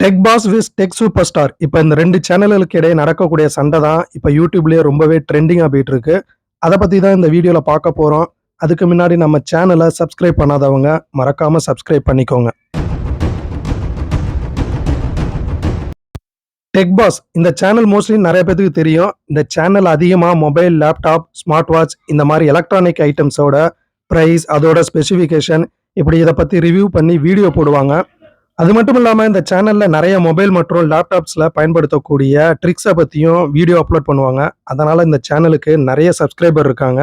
Tech boss விஸ் tech super star இப்போ இந்த ரெண்டு சேனல்களுக்கு இடையே நடக்கக்கூடிய சண்டை தான் இப்போ யூடியூப்லேயே ரொம்பவே ட்ரெண்டிங்காக போயிட்டு இருக்கு. அதை பற்றி தான் இந்த வீடியோவில் பார்க்க போகிறோம் அதுக்கு முன்னாடி நம்ம சேனலை சப்ஸ்கிரைப் பண்ணாதவங்க மறக்காமல் சப்ஸ்கிரைப் பண்ணிக்கோங்க. டெக் பாஸ் இந்த சேனல் மோஸ்ட்லி நிறைய பேத்துக்கு தெரியும். இந்த சேனல் அதிகமாக மொபைல் லேப்டாப் ஸ்மார்ட் வாட்ச் இந்த மாதிரி எலக்ட்ரானிக் ஐட்டம்ஸோட ப்ரைஸ் அதோட ஸ்பெசிஃபிகேஷன் இப்படி இதை பற்றி ரிவ்யூ பண்ணி வீடியோ போடுவாங்க. அது மட்டும் இல்லாமல் இந்த சேனலில் நிறைய மொபைல் மற்றும் லேப்டாப்ஸில் பயன்படுத்தக்கூடிய ட்ரிக்ஸை பற்றியும் வீடியோ அப்லோட் பண்ணுவாங்க. அதனால் இந்த சேனலுக்கு நிறைய சப்ஸ்கிரைபர் இருக்காங்க.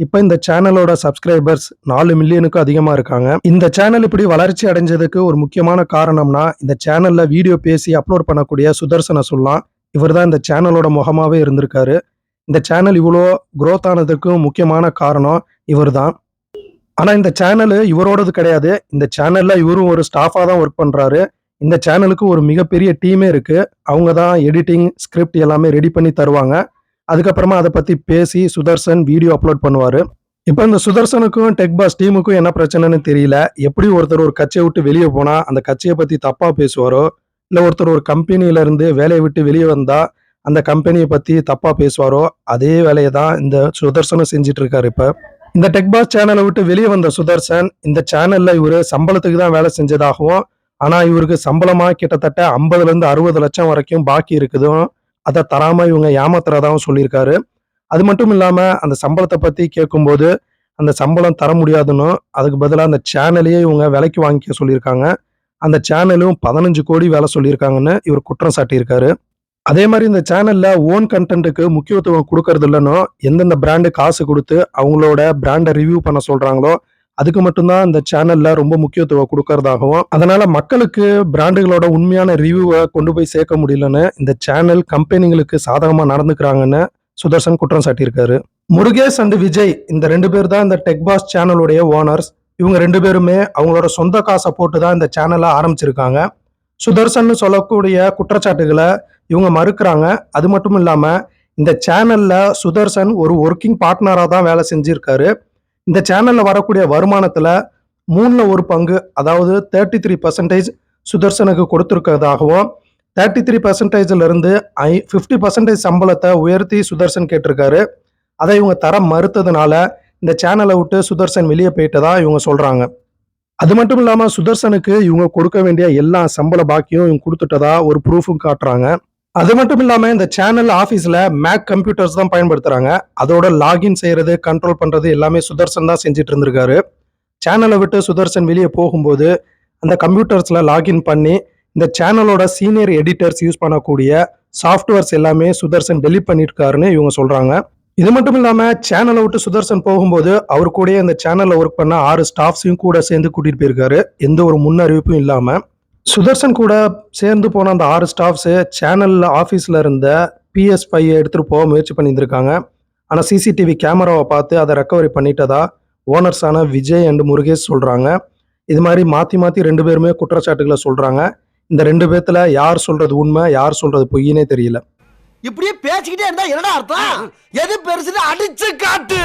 இப்போ இந்த சேனலோட சப்ஸ்கிரைபர்ஸ் நாலு மில்லியனுக்கும் அதிகமாக இருக்காங்க. இந்த சேனல் இப்படி வளர்ச்சி அடைஞ்சதுக்கு ஒரு முக்கியமான காரணம்னா இந்த சேனலில் வீடியோ பேசி அப்லோட் பண்ணக்கூடிய சுதர்சனை சொல்லலாம் இவர் தான் இந்த சேனலோட முகமாகவே இருந்திருக்காரு. இந்த சேனல் இவ்வளோ க்ரோத் ஆனதுக்கு முக்கியமான காரணம் இவர் தான் ஆனால் இந்த சேனல் இவரோடது கிடையாது. இந்த சேனலில் இவரும் ஒரு ஸ்டாஃபாக தான் ஒர்க் பண்ணுறாரு இந்த சேனலுக்கு ஒரு மிகப்பெரிய டீமே இருக்குது அவங்க தான் எடிட்டிங் ஸ்கிரிப்ட் எல்லாமே ரெடி பண்ணி தருவாங்க. அதுக்கப்புறமா அதை பற்றி பேசி சுதர்சன் வீடியோ அப்லோட் பண்ணுவார். இப்போ இந்த சுதர்சனுக்கும் டெக் பாஸ் டீமுக்கும் என்ன பிரச்சனைன்னு தெரியல. எப்படி ஒருத்தர் ஒரு கட்சியை விட்டு வெளியே போனால் அந்த கட்சியை பற்றி தப்பாக பேசுவாரோ இல்லை ஒருத்தர் ஒரு கம்பெனியில இருந்து வேலையை விட்டு வெளியே வந்தால் அந்த கம்பெனியை பற்றி தப்பாக பேசுவாரோ அதே வேலையை தான் இந்த சுதர்சனும் செஞ்சுட்டு இப்போ. இந்த டெக் பாஸ் சேனலை விட்டு வெளியே வந்த சுதர்சன் இந்த சேனல்ல இவர் சம்பளத்துக்கு தான் வேலை செஞ்சதாகவும் ஆனா இவருக்கு சம்பளமா கிட்டத்தட்ட ஐம்பதுல இருந்து அறுபது லட்சம் வரைக்கும் பாக்கி இருக்குதும் அதை தராம இவங்க ஏமாத்துறதாகவும் சொல்லியிருக்காரு. அது மட்டும் இல்லாம அந்த சம்பளத்தை பத்தி கேட்கும்போது அந்த சம்பளம் தர முடியாதுன்னு அதுக்கு பதிலாக அந்த சேனலையே இவங்க விலைக்கு வாங்கிக்க சொல்லியிருக்காங்க. அந்த சேனலும் பதினஞ்சு கோடி வேலை சொல்லியிருக்காங்கன்னு இவர் குற்றம் சாட்டியிருக்காரு. அதே மாதிரி இந்த சேனல்ல ஓன் கண்டென்ட்டுக்கு முக்கியத்துவம் கொடுக்கறது இல்லைனோ எந்தெந்த பிராண்டு காசு கொடுத்து அவங்களோட பிராண்டை ரிவ்யூ பண்ண சொல்றாங்களோ அதுக்கு மட்டும்தான் இந்த சேனல்ல ரொம்ப முக்கியத்துவம் கொடுக்கறதாகவும் அதனால மக்களுக்கு பிராண்டுகளோட உண்மையான ரிவ்யூவை கொண்டு போய் சேர்க்க முடியலன்னு இந்த சேனல் கம்பெனிங்களுக்கு சாதகமா நடந்துக்கிறாங்கன்னு சுதர்சன் குற்றம் சாட்டியிருக்காரு. முருகேஷ் அண்ட் விஜய் இந்த ரெண்டு பேர் தான் இந்த டெக் பாஸ் சேனலுடைய ஓனர்ஸ் இவங்க ரெண்டு பேருமே அவங்களோட சொந்த காசை போட்டு தான் இந்த சேனலை ஆரம்பிச்சிருக்காங்க. சுதர்சன் சொல்லக்கூடிய குற்றச்சாட்டுகளை இவங்க மறுக்கிறாங்க. அது மட்டும் இல்லாமல் இந்த சேனலில் சுதர்சன் ஒரு ஒர்க்கிங் பார்ட்னராக தான் வேலை செஞ்சுருக்காரு. இந்த சேனலில் வரக்கூடிய வருமானத்தில் மூணில் ஒரு பங்கு அதாவது தேர்ட்டி த்ரீ பர்சன்டேஜ் சுதர்சனுக்கு கொடுத்துருக்கிறதாகவும் தேர்ட்டி த்ரீ பர்சன்டேஜிலிருந்து ஐ ஃபிஃப்டி பர்சன்டேஜ் சம்பளத்தை உயர்த்தி சுதர்சன் கேட்டிருக்காரு. அதை இவங்க தர மறுத்ததுனால இந்த சேனலை விட்டு சுதர்சன் வெளியே போயிட்டதா இவங்க சொல்கிறாங்க அது மட்டும் இல்லாமல் சுதர்சனுக்கு இவங்க கொடுக்க வேண்டிய எல்லா சம்பள பாக்கியும் இவங்க கொடுத்துட்டதா ஒரு ப்ரூஃபும் காட்டுறாங்க. அது மட்டும் இல்லாமல் இந்த சேனல் ஆஃபீஸில் மேக் கம்ப்யூட்டர்ஸ் தான் பயன்படுத்துகிறாங்க அதோட லாகின் செய்கிறது கண்ட்ரோல் பண்ணுறது எல்லாமே சுதர்சன் தான் செஞ்சுட்டு இருந்திருக்காரு. சேனலை விட்டு சுதர்சன் வெளியே போகும்போது அந்த கம்ப்யூட்டர்ஸில் லாகின் பண்ணி இந்த சேனலோட சீனியர் எடிட்டர்ஸ் யூஸ் பண்ணக்கூடிய சாஃப்ட்வேர்ஸ் எல்லாமே சுதர்சன் டெலிட் பண்ணியிருக்காருன்னு இவங்க சொல்கிறாங்க இது மட்டும் இல்லாமல் சேனலை விட்டு சுதர்சன் போகும்போது அவர் கூடயே இந்த சேனலில் ஒர்க் பண்ண ஆறு ஸ்டாஃப்ஸையும் கூட சேர்ந்து கூட்டிகிட்டு போயிருக்காரு. எந்த ஒரு முன் அறிவிப்பும் இல்லாமல் சுதர்சன் கூட சேர்ந்து போன அந்த ஆறு ஸ்டாஃப்ஸு சேனலில் ஆஃபீஸில் இருந்த பிஎஸ் ஃபைவ் எடுத்துகிட்டு போக முயற்சி பண்ணியிருந்திருக்காங்க. ஆனால் சிசிடிவி கேமராவை பார்த்து அதை ரெக்கவரி பண்ணிட்டதா ஓனர்ஸான விஜய் அண்ட் முருகேஷ் சொல்கிறாங்க இது மாதிரி மாற்றி மாற்றி ரெண்டு பேருமே குற்றச்சாட்டுகளை சொல்கிறாங்க இந்த ரெண்டு பேர்த்தில் யார் சொல்கிறது உண்மை யார் சொல்கிறது பொய்னே தெரியல. இப்படியே பேசிக்கிட்டே இருந்தா என்னடா அர்த்தம்? எது பெருசுன்னு அடிச்சு காட்டு.